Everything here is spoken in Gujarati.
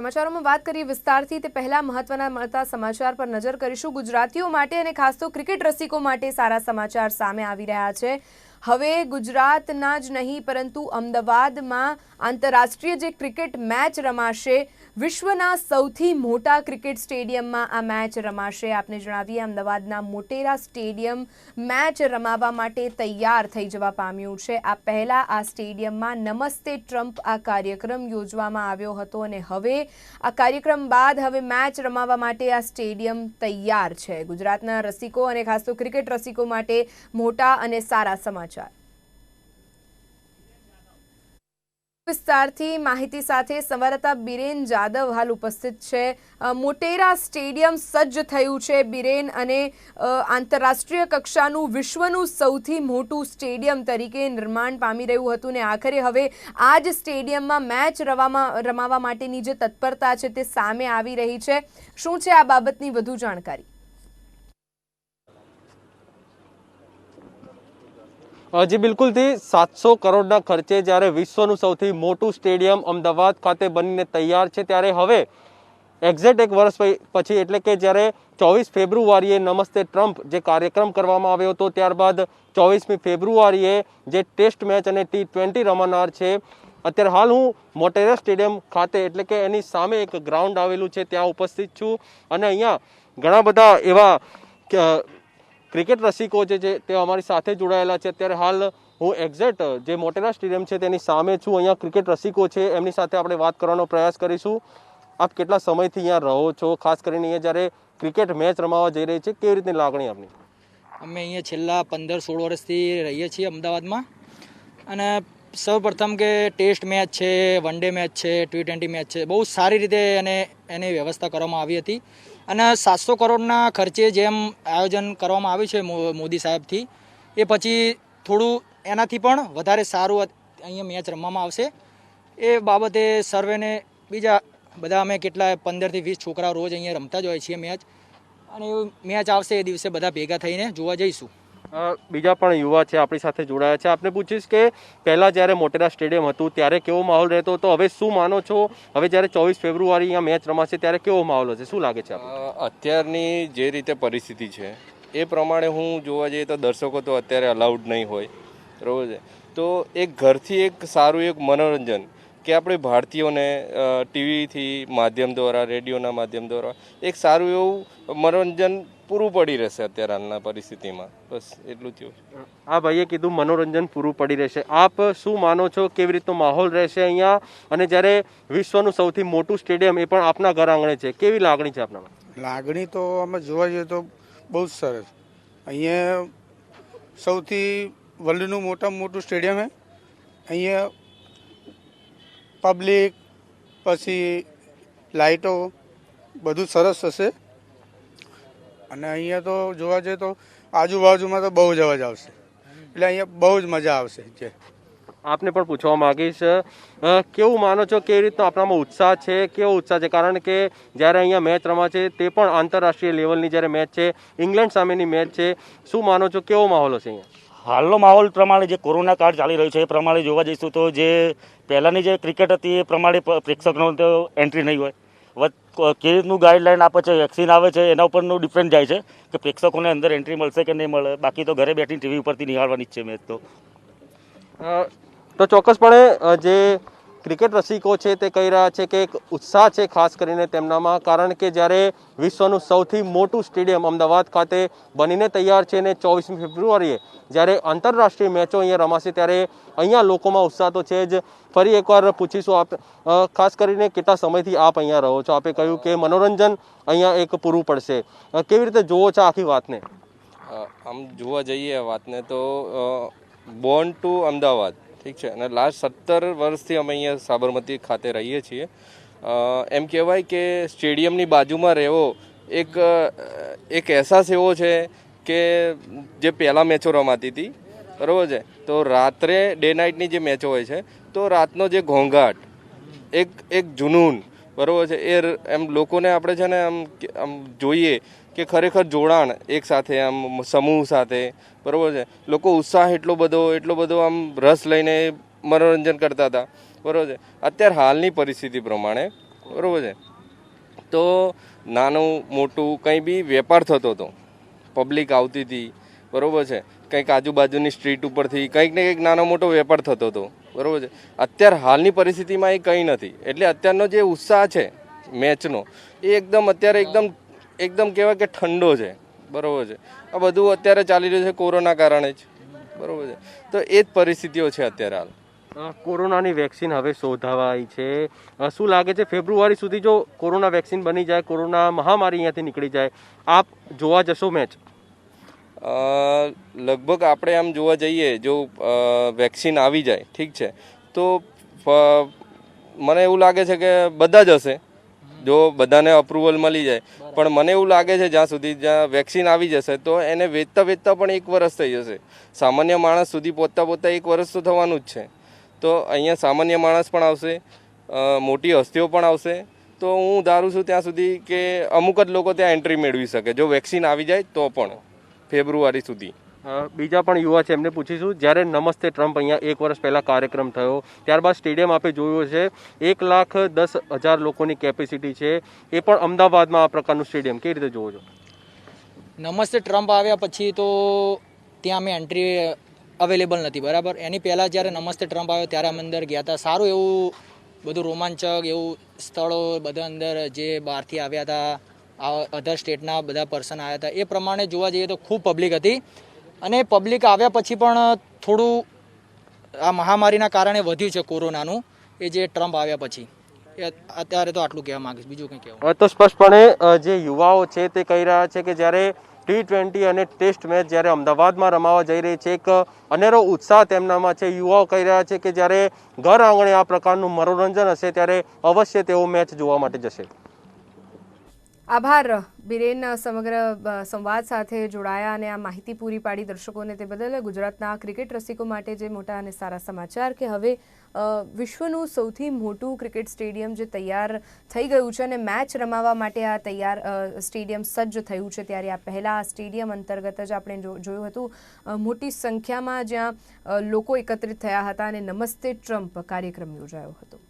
સમાચારોમાં વાત કરીએ વિસ્તારથી, તે પહેલા મહત્વના મળતા સમાચાર પર નજર કરીશું. ગુજરાતીઓ માટે અને ખાસ તો ક્રિકેટ રસિકો માટે સારા સમાચાર સામે આવી રહ્યા છે. હવે ગુજરાતના જ નહીં, પરંતુ અમદાવાદમાં આંતરરાષ્ટ્રીય જે ક્રિકેટ મેચ રમાશે, વિશ્વના સૌથી મોટા ક્રિકેટ સ્ટેડિયમમાં આ મેચ રમાશે. આપને જણાવીએ, અમદાવાદના મોટેરા સ્ટેડિયમ મેચ રમાવા માટે તૈયાર થઈ જવા પામ્યું છે. આ પહેલાં આ સ્ટેડિયમમાં નમસ્તે ટ્રમ્પ આ કાર્યક્રમ યોજવામાં આવ્યો હતો અને હવે આ કાર્યક્રમ બાદ હવે મેચ રમાવા માટે આ સ્ટેડિયમ તૈયાર છે. ગુજરાતના રસિકો અને ખાસ તો ક્રિકેટ રસિકો માટે મોટા અને સારા સમાચાર. વિસ્તારથી માહિતી સાથે સંવાદદાતા બિરેન જાદવ હાલ ઉપસ્થિત છે. મોટેરા સ્ટેડિયમ સજ્જ થયું છે બિરેન અને આંતરરાષ્ટ્રીય કક્ષાનું વિશ્વનું સૌથી મોટું સ્ટેડિયમ તરીકે નિર્માણ પામી રહ્યું હતું ને આખરે હવે આ જ સ્ટેડિયમમાં મેચ રવામાં, રમાવા માટેની જે તત્પરતા છે તે સામે આવી રહી છે. શું છે આ બાબતની વધુ જાણકારી? જી, બિલકુલથી સાતસો કરોડના ખર્ચે જ્યારે વિશ્વનું સૌથી મોટું સ્ટેડિયમ અમદાવાદ ખાતે બનીને તૈયાર છે, ત્યારે હવે એક્ઝેક્ટ એક વર્ષ પછી એટલે કે જ્યારે ચોવીસ ફેબ્રુઆરીએ નમસ્તે ટ્રમ્પ જે કાર્યક્રમ કરવામાં આવ્યો હતો, ત્યારબાદ ચોવીસમી ફેબ્રુઆરીએ જે ટેસ્ટ મેચ અને ટી ટ્વેન્ટી રમાનાર છે, અત્યારે હાલ હું મોટેરા સ્ટેડિયમ ખાતે એટલે કે એની સામે એક ગ્રાઉન્ડ આવેલું છે, ત્યાં ઉપસ્થિત છું. અને અહીંયા ઘણા બધા એવા ક્રિકેટ રસિકો જે છે, તે અમારી સાથે જોડાયેલા છે. અત્યારે હાલ હું એક્ઝેક્ટ જે મોટેરા સ્ટેડિયમ છે, તેની સામે છું. અહીંયા ક્રિકેટ રસિકો છે, એમની સાથે આપણે વાત કરવાનો પ્રયાસ કરીશું. આપ કેટલા સમયથી અહીંયા રહો છો? ખાસ કરીને અહીંયા જ્યારે ક્રિકેટ મેચ રમાવા જઈ રહી છે, કેવી રીતની લાગણી આપની? અમે અહીંયા છેલ્લા પંદર સોળ વર્ષથી રહીએ છીએ અમદાવાદમાં. અને સૌપ્રથમ કે ટેસ્ટ મેચ છે, વન ડે મેચ છે, ટી ટ્વેન્ટી મેચ છે, બહુ સારી રીતે એને, એની વ્યવસ્થા કરવામાં આવી હતી. અને સાતસો કરોડના ખર્ચે જેમ આયોજન કરવામાં આવ્યું છે મોદી સાહેબથી, એ પછી થોડું એનાથી પણ વધારે સારું અહીંયા મેચ રમવામાં આવશે. એ બાબતે સર્વેને બીજા બધા અમે કેટલા પંદરથી વીસ છોકરાઓ રોજ અહીંયા રમતા જ હોય છીએ મેચ. અને મેચ આવશે એ દિવસે બધા ભેગા થઈને જોવા જઈશું. બીજા પણ યુવા છે, આપણી સાથે જોડાયા છે. આપને પૂછીશ કે પહેલાં જ્યારે મોટેરા સ્ટેડિયમ હતું, ત્યારે કેવો માહોલ રહેતો હતો? હવે શું માનો છો? હવે જ્યારે ચોવીસ ફેબ્રુઆરી અહીંયા મેચ રમાશે, ત્યારે કેવો માહોલ હશે? શું લાગે છે અત્યારની જે રીતે પરિસ્થિતિ છે, એ પ્રમાણે હું જોવા જઈએ તો દર્શકો તો અત્યારે અલાઉડ નહીં હોય. બરોબર છે? તો એક ઘરથી એક સારું, એક મનોરંજન કે આપણે ભારતીયોને ટીવીથી માધ્યમ દ્વારા રેડિયોના માધ્યમ દ્વારા એક સારું એવું મનોરંજન પૂરું પડી રહેશે અત્યારે હાલના પરિસ્થિતિમાં. બસ એટલું થયું. આ ભાઈએ કીધું મનોરંજન પૂરું પડી રહેશે. આપ શું માનો છો કેવી રીતનો માહોલ રહેશે અહીંયા? અને જ્યારે વિશ્વનું સૌથી મોટું સ્ટેડિયમ એ પણ આપના ઘર આંગણે છે કેવી લાગણી છે આપનામાં? લાગણી તો અમે જોવા જઈએ તો બહુ જ સરસ. અહીંયા સૌથી વર્લ્ડનું મોટામાં મોટું સ્ટેડિયમ છે અહીંયા પબ્લિક પછી લાઇટો, બધું સરસ હશે. અને અહીંયા તો જોવા જઈએ તો આજુબાજુમાં તો બહુ જ અવાજ આવશે. એટલે અહીંયા બહુ જ મજા આવશે જે. આપને પણ પૂછવા માંગીશ કેવું માનો છો કેવી રીતનો આપણામાં ઉત્સાહ છે? કેવો ઉત્સાહ છે? કારણ કે જ્યારે અહીંયા મેચ રમાશે તે પણ આંતરરાષ્ટ્રીય લેવલની જ્યારે મેચ છે, ઇંગ્લેન્ડ સામેની મેચ છે. શું માનો છો? કેવો માહોલ હશે અહીંયા? હાલનો માહોલ પ્રમાણે જે કોરોના કાળ ચાલી રહ્યો છે એ પ્રમાણે જોવા જઈશું તો જે પહેલાંની જે ક્રિકેટ હતી એ પ્રમાણે પ્રેક્ષકનો તો એન્ટ્રી નહીં હોય. કેવી રીતનું ગાઈડલાઈન આપે છે વેક્સિન આવે છે, એના ઉપરનું ડિફરન્ટ જાય છે કે પ્રેક્ષકોને અંદર એન્ટ્રી મળશે કે નહીં મળે. બાકી તો ઘરે બેઠી ટીવી ઉપરથી નિહાળવાની જ છે મેચ તો. ચોક્કસપણે જે ક્રિકેટ રસિકો છે તે કહી રહ્યા છે કે એક ઉત્સાહ છે ખાસ કરીને તેમનામાં, કારણ કે જ્યારે વિશ્વનું સૌથી મોટું સ્ટેડિયમ અમદાવાદ ખાતે બનીને તૈયાર છે અને ચોવીસમી ફેબ્રુઆરીએ, જ્યારે આંતરરાષ્ટ્રીય મેચો અહીંયા રમાશે ત્યારે અહીંયા લોકોમાં ઉત્સાહ તો છે જ. ફરી એકવાર પૂછીશું આપ ખાસ કરીને કેટલા સમયથી આપ અહીંયા રહો છો? આપે કહ્યું કે મનોરંજન અહીંયા એક પૂરું પડશે. કેવી રીતે જોવો છો આખી વાતને? આમ જોવા જઈએ વાતને તો બોર્ન ટુ અમદાવાદ. ઠીક છે. અને લાસ્ટ સત્તર વર્ષથી અમે અહીંયા સાબરમતી ખાતે રહીએ છીએ. એમ કહેવાય કે સ્ટેડિયમની બાજુમાં રહેવો એક એક અહેસાસ એવો છે કે જે પહેલાં મેચો રમાતી હતી, બરાબર છે? તો રાત્રે ડે નાઇટની જે મેચો હોય છે, તો રાતનો જે ઘોંઘાટ, એક એક જુનૂન બરાબર છે? એ એમ લોકોને આપણે છે ને આમ આમ જોઈએ કે ખરેખર જોડાણ એક સાથે, આમ સમૂહ સાથે, બરાબર છે? લોકો ઉત્સાહ એટલો બધો એટલો બધો આમ રસ લઈને મનોરંજન કરતા હતા, બરાબર છે? અત્યારે હાલની પરિસ્થિતિ પ્રમાણે, બરાબર છે? તો નાનું, મોટું કંઈ બી વેપાર થતો હતો, પબ્લિક આવતી હતી, બરાબર છે? કંઈક આજુબાજુની સ્ટ્રીટ ઉપરથી કંઈક ને કંઈક નાનો મોટો વેપાર થતો હતો બરાબર છે? અત્યારે હાલની પરિસ્થિતિમાં એ કંઈ નથી. એટલે અત્યારનો જે ઉત્સાહ છે મેચનો, એ એકદમ અત્યારે એકદમ એકદમ કહેવાય કે ઠંડો છે. બરાબર છે? આ બધું અત્યારે ચાલી રહ્યું છે કોરોના કારણે જ. બરાબર છે? તો એ જ પરિસ્થિતિઓ છે અત્યારે હાલ. કોરોનાની વેક્સિન હવે શોધાવાઈ છે. શું લાગે છે ફેબ્રુઆરી સુધી જો કોરોના વેક્સિન બની જાય, કોરોના મહામારી અહીંયાથી નીકળી જાય, આપ જોવા જશો મેચ? લગભગ આપણે આમ જોવા જઈએ જો વેક્સિન આવી જાય ઠીક છે. તો મને એવું લાગે છે કે બધા જ હશે. જો બધાને અપ્રુવલ મળી જાય. પણ મને એવું લાગે છે જ્યાં સુધી જ્યાં વેક્સિન આવી જશે તો એને વેચતા વેચતા પણ એક વર્ષ થઈ જશે. સામાન્ય માણસ સુધી પહોંચતા પહોંચતા એક વર્ષ તો થવાનું જ છે. તો અહીંયા સામાન્ય માણસ પણ આવશે મોટી હસ્તીઓ પણ આવશે. તો હું ધારું છું ત્યાં સુધી કે અમુક જ લોકો ત્યાં એન્ટ્રી મેળવી શકે. જો વેક્સિન આવી જાય તો પણ. ફેબ્રુઆરી સુધી. બીજા પણ યુવા છે એમને પૂછીશું. જ્યારે નમસ્તે ટ્રમ્પ અહીંયા એક વર્ષ પહેલાં કાર્યક્રમ થયો ત્યારબાદ સ્ટેડિયમ આપે જોયું છે એક લાખ દસ હજાર લોકોની કેપેસિટી છે. એ પણ અમદાવાદમાં આ પ્રકારનું સ્ટેડિયમ. કેવી રીતે જોવો છો? નમસ્તે ટ્રમ્પ આવ્યા પછી તો ત્યાં અમે એન્ટ્રી અવેલેબલ નથી બરાબર? એની પહેલાં જ્યારે નમસ્તે ટ્રમ્પ આવ્યો ત્યારે અમે અંદર ગયા હતા. સારું એવું બધું રોમાંચક એવું સ્થળો બધા અંદર જે બહારથી આવ્યા હતા. અધર સ્ટેટના બધા પર્સન આવ્યા હતા. એ પ્રમાણે જોવા જઈએ તો ખૂબ પબ્લિક હતી. અને પબ્લિક આવ્યા પછી પણ થોડું આ મહામારીના કારણે વધ્યું છે કોરોનાનું. એ જે ટ્રમ્પ આવ્યા પછી. અત્યારે તો આટલું કહેવા માંગીશ. બીજું કંઈ કહેવું? તો સ્પષ્ટપણે જે યુવાઓ છે તે કહી રહ્યા છે કે જ્યારે ટી ટ્વેન્ટી અને ટેસ્ટ મેચ જ્યારે અમદાવાદમાં રમાવા જઈ રહી છે, એક અનેરો ઉત્સાહ તેમનામાં છે. યુવાઓ કહી રહ્યા છે કે જ્યારે ઘર આંગણે આ પ્રકારનું મનોરંજન હશે ત્યારે અવશ્ય તેઓ મેચ જોવા માટે જશે. આભાર બિરેન સમગ્ર સંવાદ સાથે જોડાયા અને આ માહિતી પૂરી પાડી દર્શકોને તે બદલ ગુજરાતના ક્રિકેટ રસિકો માટે જે મોટા અને સારા સમાચાર કે હવે વિશ્વનું સૌથી મોટું ક્રિકેટ સ્ટેડિયમ જે તૈયાર થઈ ગયું છે અને મેચ રમાવા માટે આ તૈયાર સ્ટેડિયમ સજ્જ થયું છે ત્યારે આ પહેલાં આ સ્ટેડિયમ અંતર્ગત જ આપણે જોયું હતું મોટી સંખ્યામાં જ્યાં લોકો એકત્રિત થયા હતા અને નમસ્તે ટ્રમ્પ કાર્યક્રમ યોજાયો હતો.